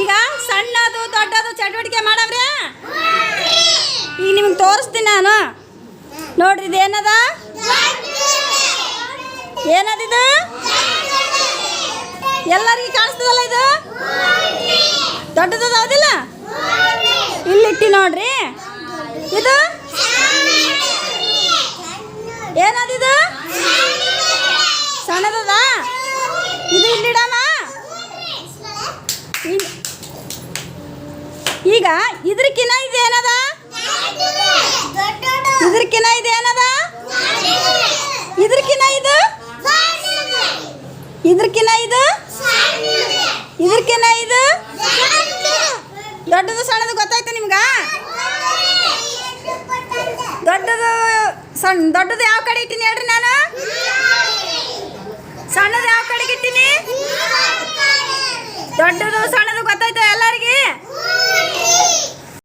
ಈಗ ಸಣ್ಣದು, ದೊಡ್ಡದು ಚಟುವಟಿಕೆ ಮಾಡವ್ರೆ? ಈಗ ನಿಮ್ಗೆ ತೋರಿಸ್ತೀನಿ ನಾನು. ನೋಡ್ರಿ ಇದು ಏನದ? ಏನದಿದು? ಎಲ್ಲರಿಗೂ ಕಾಣಿಸ್ತದಲ್ಲ ಇದು? ದೊಡ್ಡದದು ಹೌದಿಲ್ಲ? ಇಲ್ಲಿಟ್ಟಿ ನೋಡ್ರಿ. ಇದು? ಏನದಿದು? ಸಣ್ಣದದ? ಇದು ಇಲ್ಲಿಡಮ್ಮ? ಇಲ್- ಈಗ ಇದ್ರಕಿನ ಇದು ಏನದ? ಇದ್ರಕಿನ ಇದು ಏನದ? ಇದ್ರಕಿನ ಇದು? ಇದ್ರಕಿನ ಇದು? ಇದ್ರಕಿನ ಇದು? ದೊಡ್ಡದು ಸಣ್ಣದು ಗೊತ್ತಾಯ್ತು ನಿಮ್ಗ? ದೊಡ್ಡದು ಸಣ್ಣ ದೊಡ್ಡದು ಯಾವ ಕಡೆ ಇಟ್ಟಿನಿ ಹೇಳ್ರಿ ನಾನು? ಸಣ್ಣದು ಯಾವ ಕಡೆಗೆ ಇಟ್ಟಿನಿ? ದೊಡ್ಡದು ಸಣ್ಣ